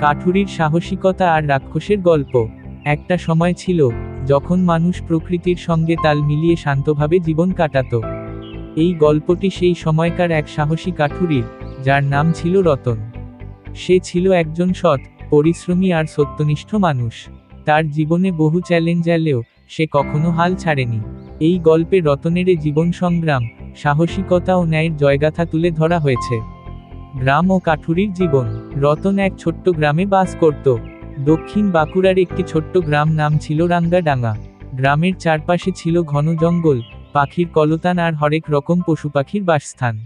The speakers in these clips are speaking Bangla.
কাঠুরির সাহসিকতা আর রাক্ষসের গল্প। একটা সময় ছিল, যখন মানুষ প্রকৃতির সঙ্গে তাল মিলিয়ে শান্তভাবে জীবন কাটাত। এই গল্পটি সেই সময়কার এক সাহসী কাঠুরির, যার নাম ছিল রতন। সে ছিল একজন সৎ, পরিশ্রমী আর সত্যনিষ্ঠ মানুষ। তার জীবনে বহু চ্যালেঞ্জ এলেও, সে কখনো হাল ছাড়েনি। এই গল্পে রতনের জীবন সংগ্রাম, সাহসিকতা ও ন্যায়ের জয়গাথা তুলে ধরা হয়েছে। গ্রাম ও কাঠুরির জীবন। রতন এক ছোট্ট গ্রামে বাস করত। দক্ষিণ বাঁকুড়ার একটি ছোট্ট গ্রাম নাম ছিল রাঙ্গাডাঙ্গা। গ্রামের চারপাশে ছিল ঘন জঙ্গল, পাখির কলতান আর হরেক রকম পশু পাখির বাসস্থান।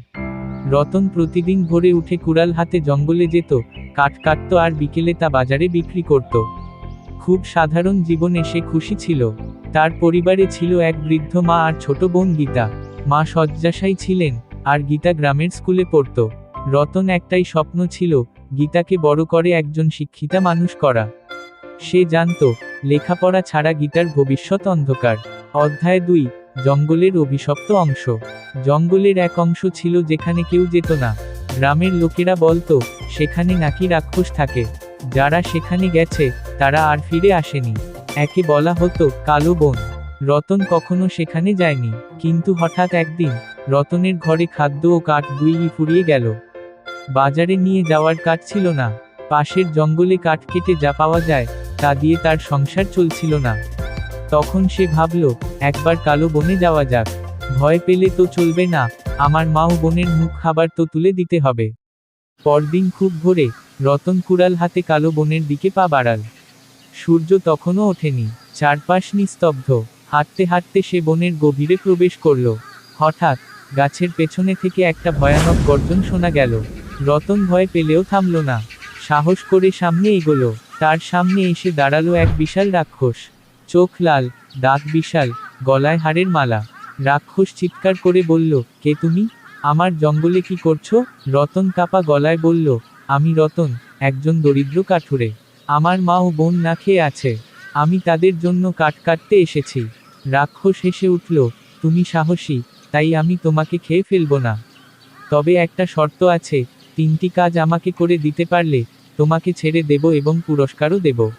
রতন প্রতিদিন ভোরে উঠে কুড়াল হাতে জঙ্গলে যেত, কাঠ কাটত আর বিকেলে তা বাজারে বিক্রি করত। খুব সাধারণ জীবনে সে খুশি ছিল। তার পরিবারে ছিল এক বৃদ্ধ মা আর ছোট বোন গীতা। মা শয্যাশায়ী ছিলেন, আর গীতা গ্রামের স্কুলে পড়ত। রতন একটাই স্বপ্ন ছিল, গীতাকে বড় করে একজন শিক্ষিতা মানুষ করা। সে জানত, লেখাপড়া ছাড়া গীতার ভবিষ্যৎ অন্ধকার। অধ্যায় দুই, জঙ্গলের অভিশপ্ত অংশ। জঙ্গলের এক অংশ ছিল যেখানে কেউ যেত না। গ্রামের লোকেরা বলতো, সেখানে নাকি রাক্ষস থাকে। যারা সেখানে গেছে, তারা আর ফিরে আসেনি। একে বলা হতো, কালো বন। রতন কখনো সেখানে যায়নি। কিন্তু হঠাৎ একদিন, রতনের ঘরে খাদ্য ও কাঠ দুই ফুরিয়ে গেল। বাজারে নিয়ে যাওয়ার কাঠ ছিল না। পাশের জঙ্গলে কাঠ কেটে যা পাওয়া যায়, তা দিয়ে তার সংসার চলছিল না। তখন সে ভাবল, একবার কালো বনে যাওয়া যাক। ভয় পেলে তো চলবে না, আমার মা ও বোনের মুখ খাবার তো তুলে দিতে হবে। পরদিন খুব ভোরে, রতন কুড়াল হাতে কালো বনের দিকে পা বাড়াল। সূর্য তখনও ওঠেনি, চারপাশ নিস্তব্ধ। হাঁটতে হাঁটতে সে বনের গভীরে প্রবেশ করল। হঠাৎ, গাছের পেছনে থেকে একটা ভয়ানক গর্জন শোনা গেল। রতন ভয় পেলেও থামল না। সাহস করে সামনে এগোলো। তার সামনে এসে দাঁড়াল এক বিশাল রাক্ষস। চোখ লাল, দাঁত বিশাল, গলায় হাড়ের মালা। রাক্ষস চিৎকার করে বলল, কে তুমি? আমার জঙ্গলে কি করছ? রতন কাপা গলায় বলল, আমি রতন, একজন দরিদ্র কাঠুরে। আমার মা ও বোন না খেয়ে আছে। আমি তাদের জন্য কাঠ কাটতে এসেছি। রাক্ষস হেসে উঠল, তুমি সাহসী, তাই আমি তোমাকে খেয়ে ফেলব না। তবে একটা শর্ত আছে তিনটি কাজ আমাকে করে দিতে পারলে, তোমাকে ছেড়ে দেব এবং পুরস্কারও দেব।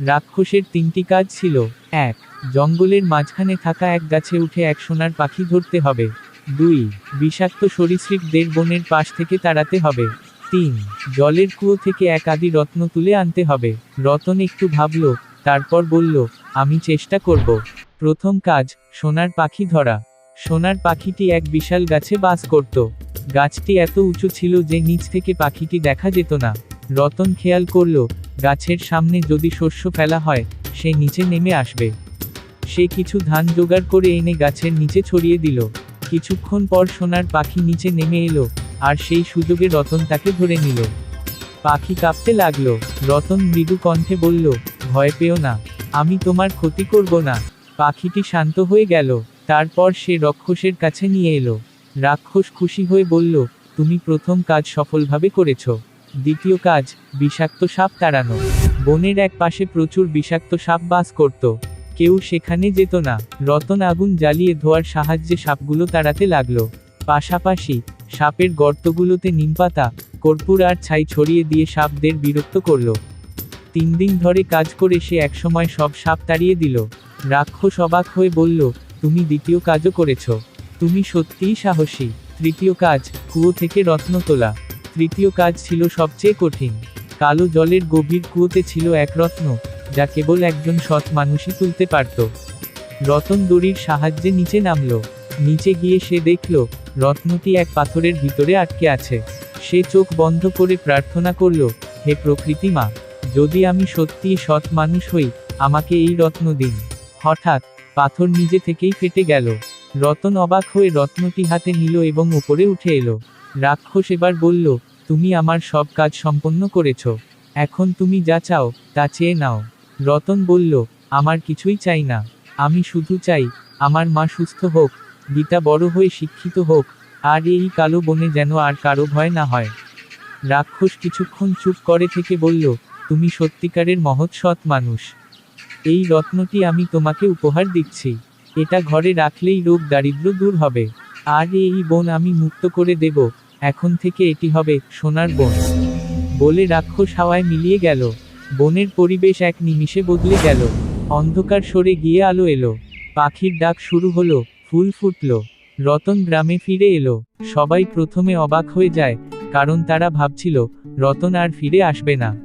রাক্ষসের তিনটি কাজ ছিল, এক, জঙ্গলের মাঝখানে থাকা এক গাছে উঠে এক সোনার পাখি ধরতে হবে। দুই, বিষাক্ত সরীসৃপদের বনের পাশ থেকে তাড়াতে হবে। তিন, জলের কুয়ো থেকে এক আদি রত্ন তুলে আনতে হবে। রতন একটু ভাবল, তারপর বলল, আমি চেষ্টা করব। প্রথম কাজ, সোনার পাখি ধরা। সোনার পাখিটি এক বিশাল গাছে বাস করত। গাছটি এত উঁচু ছিল যে নিচ থেকে পাখিটি দেখা যেত না। রতন খেয়াল করল, গাছের সামনে যদি শস্য ফেলা হয়, সে নিচে নেমে আসবে। সে কিছু ধান জোগাড় করে এনে গাছের নিচে ছড়িয়ে দিল। কিছুক্ষণ পর সোনার পাখি নিচে নেমে এলো, আর সেই সুযোগে রতন তাকে ধরে নিল। পাখি কাঁপতে লাগল। রতন মৃদু কণ্ঠে বলল, ভয় পেও না, আমি তোমার ক্ষতি করব না। পাখিটি শান্ত হয়ে গেল। তারপর সে রক্ষসের কাছে নিয়ে এলো। রাক্ষস খুশি হয়ে বলল, তুমি প্রথম কাজ সফলভাবে করেছ। দ্বিতীয় কাজ, বিষাক্ত সাপ তাড়ানো। বনের এক পাশে প্রচুর বিষাক্ত সাপ বাস করত। কেউ সেখানে যেত না। রতন আগুন জ্বালিয়ে ধোয়ার সাহায্যে সাপগুলো তাড়াতে লাগল। পাশাপাশি, সাপের গর্তগুলোতে নিমপাতা কর্পূর আর ছাই ছড়িয়ে দিয়ে সাপদের বিরক্ত করল। তিন দিন ধরে কাজ করে সে একসময় সব সাপ তাড়িয়ে দিল। রাক্ষস অবাক হয়ে বলল, তুমি দ্বিতীয় কাজও করেছ। তুমি সত্যিই সাহসী। তৃতীয় কাজ, কুয়ো থেকে রত্ন তোলা। তৃতীয় কাজ ছিল সবচেয়ে কঠিন। কালো জলের গভীর কুয়োতে ছিল এক রত্ন, যা কেবল একজন সৎ মানুষই তুলতে পারত। রতন দড়ির সাহায্যে নিচে নামলো। নিচে গিয়ে সে দেখল, রত্নটি এক পাথরের ভিতরে আটকে আছে। সে চোখ বন্ধ করে প্রার্থনা করল, হে প্রকৃতি মা, যদি আমি সত্যিই সৎ মানুষ হই, আমাকে এই রত্ন দিন। হঠাৎ, পাথর নিজে থেকেই ফেটে গেল। রতন অবাক হয়ে রত্নটি হাতে নিল এবং উপরে উঠে এলো। রাক্ষস এবার বলল, তুমি আমার সব কাজ সম্পন্ন করেছ। এখন তুমি যা চাও, তা চেয়ে নাও। রতন বলল, আমার কিছুই চাই না। আমি শুধু চাই, আমার মা সুস্থ হোক, গীতা বড় হয়ে শিক্ষিত হোক, আর এই কালো বনে যেন আর কারও ভয় না হয়। রাক্ষস কিছুক্ষণ চুপ করে থেকে বলল, তুমি সত্যিকারের মহৎ সৎ মানুষ। এই রত্নটি আমি তোমাকে উপহার দিচ্ছি। এটা ঘরে রাখলেই রোগ দারিদ্র দূর হবে। আর এই বন আমি মুক্ত করে দেব, এখন থেকে এটি হবে সোনার বন। বলে রাক্ষস হাওয়ায় মিলিয়ে গেল। বনের পরিবেশ এক নিমিষে বদলে গেল। অন্ধকার সরে গিয়ে আলো এলো। পাখির ডাক শুরু হলো, ফুল ফুটলো। রতন গ্রামে ফিরে এলো। সবাই প্রথমে অবাক হয়ে যায়, কারণ তারা ভাবছিল, রতন আর ফিরে আসবে না।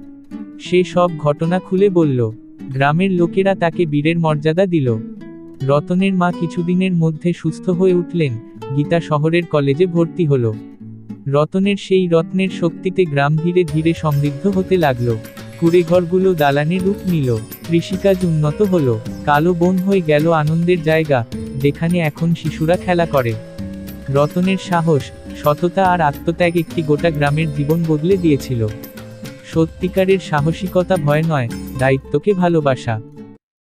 সে সব ঘটনা খুলে বলল। গ্রামের লোকেরা তাকে বীরের মর্যাদা দিল। রতনের মা কিছুদিনের মধ্যে সুস্থ হয়ে উঠলেন, গীতা শহরের কলেজে ভর্তি হলো। রতনের সেই রত্নের শক্তিতে গ্রাম ধীরে ধীরে সমৃদ্ধ হতে লাগল। কুড়েঘরগুলো দালানে রূপ নিল, কৃষিকাজ উন্নত হলো, কালো বন হয়ে গেল আনন্দের জায়গা, যেখানে এখন শিশুরা খেলা করে। রতনের সাহস, সততা আর আত্মত্যাগ একটি গোটা গ্রামের জীবন বদলে দিয়েছিল। সত্যিকারের সাহসিকতা ভয় নয়, দায়িত্বকে ভালোবাসা।